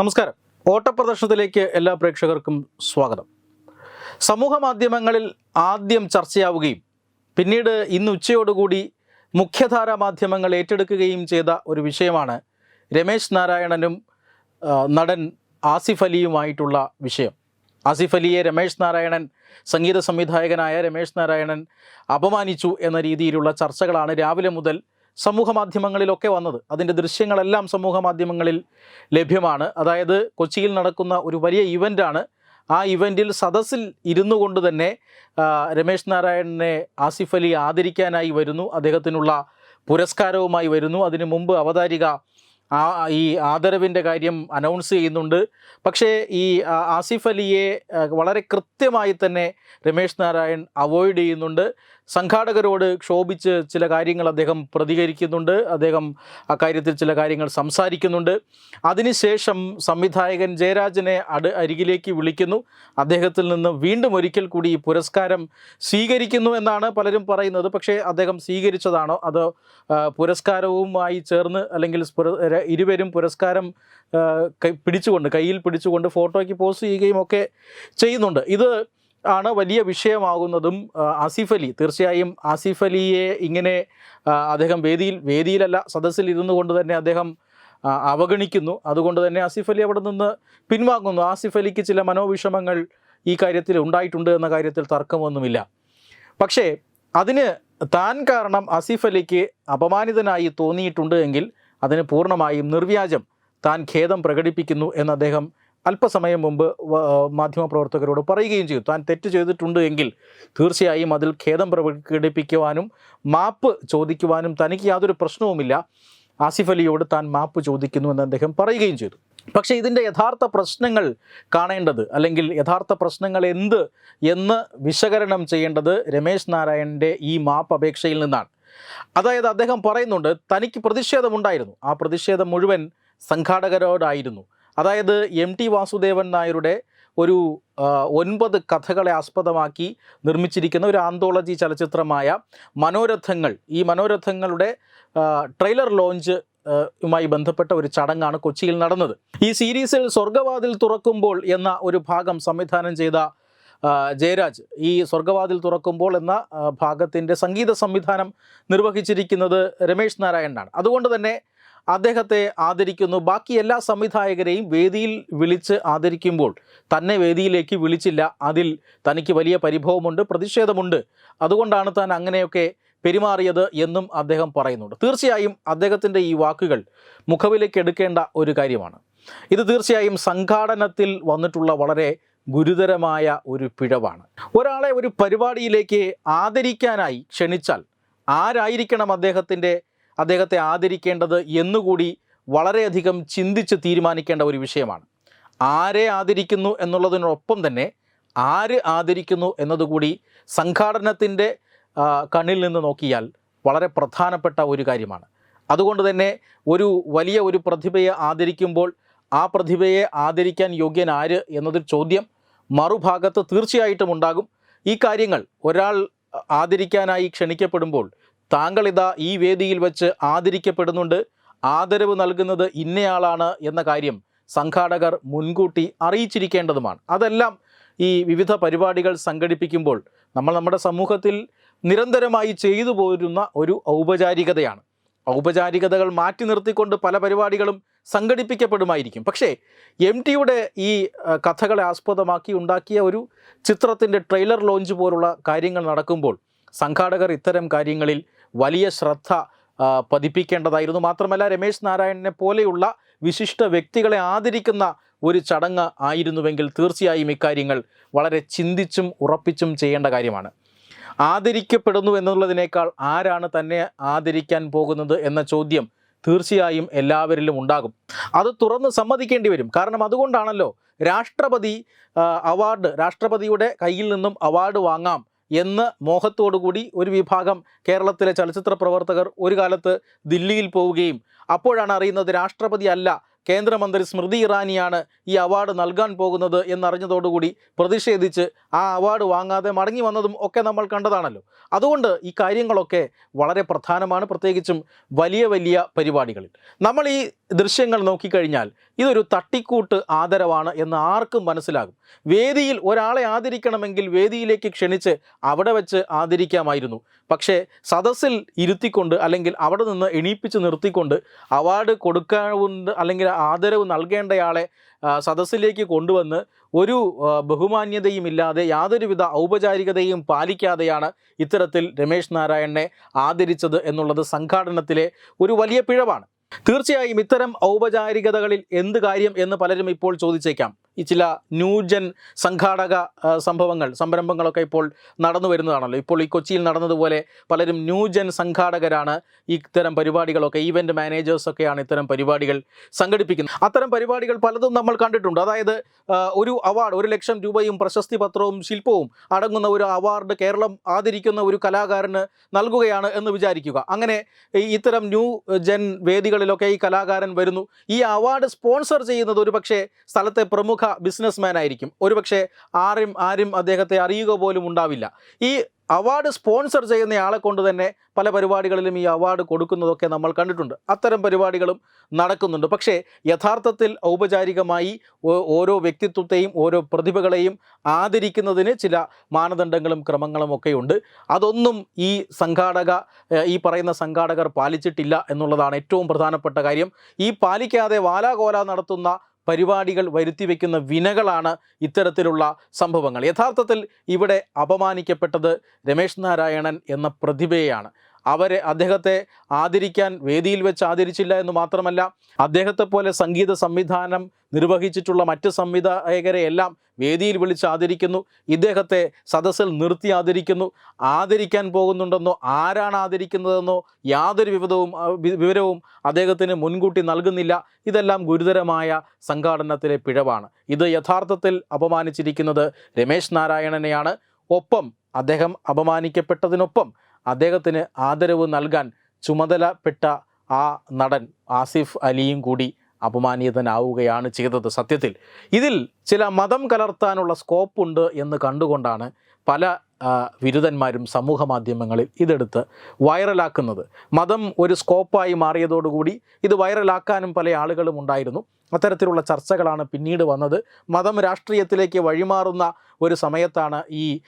നമസ്കാരം. ഓട്ടപ്രദർശനത്തിലേക്ക് എല്ലാ പ്രേക്ഷകർക്കും സ്വാഗതം. സമൂഹ മാധ്യമങ്ങളിൽ ആദ്യം ചർച്ചയാവുകയും പിന്നീട് ഇന്ന് ഉച്ചയോടുകൂടി മുഖ്യധാരാ മാധ്യമങ്ങൾ ഏറ്റെടുക്കുകയും ചെയ്ത ഒരു വിഷയമാണ് രമേശ് നാരായണനും നടൻ ആസിഫ് അലിയുമായിട്ടുള്ള വിഷയം. ആസിഫ് അലിയെ രമേശ് നാരായണൻ സംഗീത സംവിധായകനായ രമേശ് നാരായണൻ അപമാനിച്ചു എന്ന രീതിയിലുള്ള ചർച്ചകളാണ് രാവിലെ മുതൽ സമൂഹ മാധ്യമങ്ങളിലൊക്കെ വന്നത്. അതിന്റെ ദൃശ്യങ്ങളെല്ലാം സമൂഹ മാധ്യമങ്ങളിൽ ലഭ്യമാണ്. അതായത് കൊച്ചിയിൽ നടക്കുന്ന ഒരു വലിയ ഇവന്റാണ്. ആ ഇവന്റിൽ സദസ്സിൽ ഇരുന്നു കൊണ്ട് തന്നെ രമേശ് നാരായണനെ ആസിഫ് അലി ആദരിക്കാനായി വരുന്നു. അദ്ദേഹത്തിനുള്ള പുരസ്കാരവുമായി വരുന്നു. അതിനു മുമ്പ് അവതാരിക ആ ഈ ആദരവിന്റെ കാര്യം അനൗൺസ് ചെയ്യുന്നുണ്ട്. പക്ഷേ ഈ ആസിഫ് അലിയെ വളരെ കൃത്യമായി തന്നെ രമേശ് നാരായൺ അവോയ്ഡ് ചെയ്യുന്നുണ്ട്. സംഘാടകരോട് ക്ഷോഭിച്ച് ചില കാര്യങ്ങൾ അദ്ദേഹം പ്രതികരിക്കുന്നുണ്ട്. അദ്ദേഹം അക്കാര്യത്തിൽ ചില കാര്യങ്ങൾ സംസാരിക്കുന്നുണ്ട്. അതിനുശേഷം സംവിധായകൻ ജയരാജനെ അട് അരികിലേക്ക് വിളിക്കുന്നു. അദ്ദേഹത്തിൽ നിന്ന് വീണ്ടും ഒരിക്കൽ കൂടി പുരസ്കാരം സ്വീകരിക്കുന്നു എന്നാണ് പലരും പറയുന്നത്. പക്ഷേ അദ്ദേഹം സ്വീകരിച്ചതാണോ? അതോ പുരസ്കാരവുമായി ചേർന്ന് അല്ലെങ്കിൽ ഇരുവരും പുരസ്കാരം പിടിച്ചുകൊണ്ട് കയ്യിൽ പിടിച്ചുകൊണ്ട് ഫോട്ടോയ്ക്ക് പോസ്റ്റ് ചെയ്യുകയും ഒക്കെ ചെയ്യുന്നുണ്ട്. ഇത് ആണ് വലിയ വിഷയമാകുന്നതും ആസിഫ് അലി. തീർച്ചയായും ആസിഫ് അലിയെ ഇങ്ങനെ അദ്ദേഹം വേദിയിൽ വേദിയിലല്ല സദസ്സിൽ ഇരുന്നു കൊണ്ട് തന്നെ അദ്ദേഹം അവഗണിക്കുന്നു. അതുകൊണ്ട് തന്നെ ആസിഫ് അലി അവിടെ നിന്ന് പിൻവാങ്ങുന്നു. ആസിഫ് അലിക്ക് ചില മനോവിഷമങ്ങൾ ഈ കാര്യത്തിൽ ഉണ്ടായിട്ടുണ്ട് എന്ന കാര്യത്തിൽ തർക്കമൊന്നുമില്ല. പക്ഷേ അതിന് താൻ കാരണം ആസിഫ് അലിക്ക് അപമാനിതനായി തോന്നിയിട്ടുണ്ട് എങ്കിൽ അതിന് പൂർണമായും നിർവ്യാജം താൻ ഖേദം പ്രകടിപ്പിക്കുന്നു എന്ന് അദ്ദേഹം അല്പസമയം മുമ്പ് മാധ്യമപ്രവർത്തകരോട് പറയുകയും ചെയ്തു. താൻ തെറ്റ് ചെയ്തിട്ടുണ്ട് എങ്കിൽ തീർച്ചയായും അതിൽ ഖേദം പ്രകടിപ്പിക്കുവാനും മാപ്പ് ചോദിക്കുവാനും തനിക്ക് യാതൊരു പ്രശ്നവുമില്ല. ആസിഫ് അലിയോട് താൻ മാപ്പ് ചോദിക്കുന്നു എന്ന് അദ്ദേഹം പറയുകയും ചെയ്തു. പക്ഷേ ഇതിന്റെ യഥാർത്ഥ പ്രശ്നങ്ങൾ കാണേണ്ടത് അല്ലെങ്കിൽ യഥാർത്ഥ പ്രശ്നങ്ങൾ എന്ത് എന്ന് വിശകലനം ചെയ്യേണ്ടത് രമേശ് നാരായണന്റെ ഈ മാപ്പ് അപേക്ഷയിൽ നിന്നാണ്. അതായത് അദ്ദേഹം പറയുന്നുണ്ട് തനിക്ക് പ്രതിഷേധമുണ്ടായിരുന്നു. ആ പ്രതിഷേധം മുഴുവൻ സംഘാടകരോടായിരുന്നു. അതായത് എം ടി വാസുദേവൻ നായരുടെ ഒരു ഒൻപത് കഥകളെ ആസ്പദമാക്കി നിർമ്മിച്ചിരിക്കുന്ന ഒരു ആന്തോളജി ചലച്ചിത്രമായ മനോരഥങ്ങൾ. ഈ മനോരഥങ്ങളുടെ ട്രെയിലർ ലോഞ്ച് ുമായി ബന്ധപ്പെട്ട ഒരു ചടങ്ങാണ് കൊച്ചിയിൽ നടന്നത്. ഈ സീരീസിൽ സ്വർഗവാതിൽ തുറക്കുമ്പോൾ എന്ന ഒരു ഭാഗം സംവിധാനം ചെയ്ത ജയരാജ് ഈ സ്വർഗവാതിൽ തുറക്കുമ്പോൾ എന്ന ഭാഗത്തിന്റെ സംഗീത സംവിധാനം നിർവഹിച്ചിരിക്കുന്നത് രമേശ് നാരായണനാണ്. അതുകൊണ്ട് തന്നെ അദ്ദേഹത്തെ ആദരിക്കുന്നു. ബാക്കി എല്ലാ സംവിധായകരെയും വേദിയിൽ വിളിച്ച് ആദരിക്കുമ്പോൾ തന്നെ വേദിയിലേക്ക് വിളിച്ചില്ല. അതിൽ തനിക്ക് വലിയ പരിഭവമുണ്ട് പ്രതിഷേധമുണ്ട്. അതുകൊണ്ടാണ് താൻ അങ്ങനെയൊക്കെ പെരുമാറിയത് എന്നും അദ്ദേഹം പറയുന്നുണ്ട്. തീർച്ചയായും അദ്ദേഹത്തിന്റെ ഈ വാക്കുകൾ മുഖവിലേക്ക് എടുക്കേണ്ട ഒരു കാര്യമാണ്. ഇത് തീർച്ചയായും സംഘാടനത്തിൽ വന്നിട്ടുള്ള വളരെ ഗുരുതരമായ ഒരു പിഴവാണ്. ഒരാളെ ഒരു പരിപാടിയിലേക്ക് ആദരിക്കാനായി ക്ഷണിച്ചാൽ ആരായിരിക്കണം അദ്ദേഹത്തിന്റെ അദ്ദേഹത്തെ ആദരിക്കേണ്ടത് എന്നുകൂടി വളരെയധികം ചിന്തിച്ച് തീരുമാനിക്കേണ്ട ഒരു വിഷയമാണ്. ആരെ ആദരിക്കുന്നു എന്നുള്ളതിനൊപ്പം തന്നെ ആര് ആദരിക്കുന്നു എന്നതുകൂടി സംഘാടനത്തിന്റെ കണ്ണിൽ നിന്ന് നോക്കിയാൽ വളരെ പ്രധാനപ്പെട്ട ഒരു കാര്യമാണ്. അതുകൊണ്ട് തന്നെ ഒരു വലിയ ഒരു പ്രതിഭയെ ആദരിക്കുമ്പോൾ ആ പ്രതിഭയെ ആദരിക്കാൻ യോഗ്യൻ ആര് എന്നതൊരു ചോദ്യം മറുഭാഗത്ത് തീർച്ചയായിട്ടും ഉണ്ടാകും. ഈ കാര്യങ്ങൾ ഒരാൾ ആദരിക്കാനായി ക്ഷണിക്കപ്പെടുമ്പോൾ താങ്കൾ ഇതാ ഈ വേദിയിൽ വെച്ച് ആദരിക്കപ്പെടുന്നുണ്ട്. ആദരവ് നൽകുന്നത് ഇന്നയാളാണ് എന്ന കാര്യം സംഘാടകർ മുൻകൂട്ടി അറിയിച്ചിരിക്കേണ്ടതുമാണ്. അതെല്ലാം ഈ വിവിധ പരിപാടികൾ സംഘടിപ്പിക്കുമ്പോൾ നമ്മൾ നമ്മുടെ സമൂഹത്തിൽ നിരന്തരമായി ചെയ്തു പോരുന്ന ഒരു ഔപചാരികതയാണ്. ഔപചാരികതകൾ മാറ്റി നിർത്തിക്കൊണ്ട് പല പരിപാടികളും സംഘടിപ്പിക്കപ്പെടുമായിരിക്കും. പക്ഷേ എം ടിയുടെ ഈ കഥകളെ ആസ്പദമാക്കി ഉണ്ടാക്കിയ ഒരു ചിത്രത്തിന്റെ ട്രെയിലർ ലോഞ്ച് പോലുള്ള കാര്യങ്ങൾ നടക്കുമ്പോൾ സംഘാടകർ ഇത്തരം കാര്യങ്ങളിൽ വലിയ ശ്രദ്ധ പതിപ്പിക്കേണ്ടതായിരുന്നു. മാത്രമല്ല രമേശ് നാരായണനെ പോലെയുള്ള വിശിഷ്ട വ്യക്തികളെ ആദരിക്കുന്ന ഒരു ചടങ്ങ് ആയിരുന്നുവെങ്കിൽ തീർച്ചയായും ഇക്കാര്യങ്ങൾ വളരെ ചിന്തിച്ചും ഉറപ്പിച്ചും ചെയ്യേണ്ട കാര്യമാണ്. ആദരിക്കപ്പെടുന്നു എന്നുള്ളതിനേക്കാൾ ആരാണ് തന്നെ ആദരിക്കാൻ പോകുന്നത് എന്ന ചോദ്യം തീർച്ചയായും എല്ലാവരിലും ഉണ്ടാകും. അത് തുറന്ന് സമ്മതിക്കേണ്ടി വരും. കാരണം അതുകൊണ്ടാണല്ലോ രാഷ്ട്രപതി അവാർഡ് രാഷ്ട്രപതിയുടെ കയ്യിൽ നിന്നും അവാർഡ് വാങ്ങാം എന്ന് മോഹത്തോടുകൂടി ഒരു വിഭാഗം കേരളത്തിലെ ചലച്ചിത്ര പ്രവർത്തകർ ഒരു കാലത്ത് ദില്ലിയിൽ പോവുകയും അപ്പോഴാണ് അറിയുന്നത് രാഷ്ട്രപതി അല്ല കേന്ദ്രമന്ത്രി സ്മൃതി ഇറാനിയാണ് ഈ അവാർഡ് നൽകാൻ പോകുന്നത് എന്നറിഞ്ഞതോടുകൂടി പ്രതിഷേധിച്ച് ആ അവാർഡ് വാങ്ങാതെ മടങ്ങി വന്നതും ഒക്കെ നമ്മൾ കണ്ടതാണല്ലോ. അതുകൊണ്ട് ഈ കാര്യങ്ങളൊക്കെ വളരെ പ്രധാനമാണ് പ്രത്യേകിച്ചും വലിയ വലിയ പരിപാടികളിൽ. നമ്മൾ ഈ ദൃശ്യങ്ങൾ നോക്കിക്കഴിഞ്ഞാൽ ഇതൊരു തട്ടിക്കൂട്ട് ആദരവാണ് എന്ന് ആർക്കും മനസ്സിലാകും. വേദിയിൽ ഒരാളെ ആദരിക്കണമെങ്കിൽ വേദിയിലേക്ക് ക്ഷണിച്ച് അവിടെ വെച്ച് ആദരിക്കാമായിരുന്നു. പക്ഷേ സദസ്സിൽ ഇരുത്തിക്കൊണ്ട് അല്ലെങ്കിൽ അവിടെ നിന്ന് എണീപ്പിച്ച് നിർത്തിക്കൊണ്ട് അവാർഡ് കൊടുക്കാവുന്ന അല്ലെങ്കിൽ ആദരവ് നൽകേണ്ടയാളെ സദസ്സിലേക്ക് കൊണ്ടുവന്ന് ഒരു ബഹുമാന്യതയുമില്ലാതെ യാതൊരുവിധ ഔപചാരികതയും പാലിക്കാതെയാണ് ഇത്തരത്തിൽ രമേശ് നാരായണനെ ആദരിച്ചത് എന്നുള്ളത് സംഘാടനത്തിലെ ഒരു വലിയ പിഴവാണ്. തീർച്ചയായും ഇത്തരം ഔപചാരികതകളിൽ എന്ത് കാര്യം എന്ന് പലരും ഇപ്പോൾ ചോദിച്ചേക്കാം. ഈ ചില ന്യൂജൻ സംഘാടക സംഭവങ്ങൾ സംരംഭങ്ങളൊക്കെ ഇപ്പോൾ നടന്നു വരുന്നതാണല്ലോ. ഇപ്പോൾ ഈ കൊച്ചിയിൽ നടന്നതുപോലെ പലരും ന്യൂജൻ സംഘാടകരാണ് ഇത്തരം പരിപാടികളൊക്കെ ഈവന്റ് മാനേജേഴ്സൊക്കെയാണ് ഇത്തരം പരിപാടികൾ സംഘടിപ്പിക്കുന്നത്. അത്തരം പരിപാടികൾ പലതും നമ്മൾ കണ്ടിട്ടുണ്ട്. അതായത് ഒരു അവാർഡ് ഒരു ലക്ഷം രൂപയും പ്രശസ്തി പത്രവും ശില്പവും അടങ്ങുന്ന ഒരു അവാർഡ് കേരളം ആദരിക്കുന്ന ഒരു കലാകാരന് നൽകുകയാണ് എന്ന് വിചാരിക്കുക. അങ്ങനെ ഇത്തരം ന്യൂ ജൻ വേദികളിലൊക്കെ ഈ കലാകാരൻ വരുന്നു. ഈ അവാർഡ് സ്പോൺസർ ചെയ്യുന്നത് ഒരു പക്ഷേ സ്ഥലത്തെ പ്രമുഖ ബിസിനസ്മാൻ ആയിരിക്കും. ഒരുപക്ഷെ ആരും ആരും അദ്ദേഹത്തെ അറിയുക പോലും ഉണ്ടാവില്ല. ഈ അവാർഡ് സ്പോൺസർ ചെയ്യുന്ന ആളെ കൊണ്ട് തന്നെ പല പരിപാടികളിലും ഈ അവാർഡ് കൊടുക്കുന്നതൊക്കെ നമ്മൾ കണ്ടിട്ടുണ്ട്. അത്തരം പരിപാടികളും നടക്കുന്നുണ്ട്. പക്ഷേ യഥാർത്ഥത്തിൽ ഔപചാരികമായി ഓരോ വ്യക്തിത്വത്തെയും ഓരോ പ്രതിഭകളെയും ആദരിക്കുന്നതിന് ചില മാനദണ്ഡങ്ങളും ക്രമങ്ങളും ഒക്കെയുണ്ട് അതൊന്നും ഈ സംഘാടക ഈ പറയുന്ന സംഘാടകർ പാലിച്ചിട്ടില്ല എന്നുള്ളതാണ് ഏറ്റവും പ്രധാനപ്പെട്ട കാര്യം. ഈ പാലിക്കാതെ വാലാകോല നടത്തുന്ന പരിപാടികൾ വരുത്തി വയ്ക്കുന്ന വിനകളാണ് ഇത്തരത്തിലുള്ള സംഭവങ്ങൾ. യഥാർത്ഥത്തിൽ ഇവിടെ അപമാനിക്കപ്പെട്ടത് രമേശ് നാരായണൻ എന്ന പ്രതിഭയെയാണ്. അവരെ അദ്ദേഹത്തെ ആദരിക്കാൻ വേദിയിൽ വെച്ച് ആദരിച്ചില്ല എന്ന് മാത്രമല്ല അദ്ദേഹത്തെ പോലെ സംഗീത സംവിധാനം നിർവഹിച്ചിട്ടുള്ള മറ്റ് സംവിധായകരെ എല്ലാം വേദിയിൽ വിളിച്ച് ആദരിക്കുന്നു. ഇദ്ദേഹത്തെ സദസ്സിൽ നിർത്തി ആദരിക്കുന്നു. ആദരിക്കാൻ പോകുന്നുണ്ടെന്നോ ആരാണ് ആദരിക്കുന്നതെന്നോ യാതൊരു വിവരവും വിവരവും അദ്ദേഹത്തിന് മുൻകൂട്ടി നൽകുന്നില്ല. ഇതെല്ലാം ഗുരുതരമായ സംഘാടനത്തിലെ പിഴവാണ്. ഇത് യഥാർത്ഥത്തിൽ അപമാനിച്ചിരിക്കുന്നത് രമേശ് നാരായണനെയാണ്. ഒപ്പം അദ്ദേഹം അപമാനിക്കപ്പെട്ടതിനൊപ്പം അദ്ദേഹത്തിന് ആദരവ് നൽകാൻ ചുമതലപ്പെട്ട ആ നടൻ ആസിഫ് അലിയും കൂടി അപമാനിതനാവുകയാണ് ചെയ്തത്. സത്യത്തിൽ ഇതിൽ ചില മതം കലർത്താനുള്ള സ്കോപ്പ് ഉണ്ട് എന്ന് കണ്ടുകൊണ്ടാണ് പല വിരുദ്ധന്മാരും സമൂഹ മാധ്യമങ്ങളിൽ ഇതെടുത്ത് വൈറലാക്കുന്നത്. മതം ഒരു സ്കോപ്പായി മാറിയതോടുകൂടി ഇത് വൈറലാക്കാനും പല ആളുകളും ഉണ്ടായിരുന്നു. അത്തരത്തിലുള്ള ചർച്ചകളാണ് പിന്നീട് വന്നത്. മതം രാഷ്ട്രീയത്തിലേക്ക് വഴിമാറുന്ന ഒരു സമയത്താണ് ഈ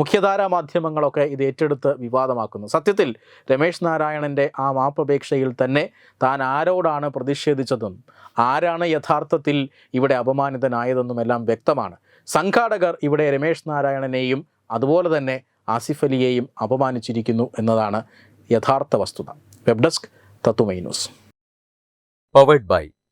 മുഖ്യധാരാ മാധ്യമങ്ങളൊക്കെ ഇത് ഏറ്റെടുത്ത് വിവാദമാക്കുന്നത്. സത്യത്തിൽ രമേശ് നാരായണന്റെ ആ മാപ്പപേക്ഷയിൽ തന്നെ താൻ ആരോടാണ് പ്രതിഷേധിച്ചതെന്നും ആരാണ് യഥാർത്ഥത്തിൽ ഇവിടെ അപമാനിതനായതെന്നും എല്ലാം വ്യക്തമാണ്. സംഘാടകർ ഇവിടെ രമേശ് നാരായണനെയും അതുപോലെ തന്നെ ആസിഫ് അലിയെയും അപമാനിച്ചിരിക്കുന്നു എന്നതാണ് യഥാർത്ഥ വസ്തുത. വെബ് ഡെസ്ക് തത്തുമൈ news.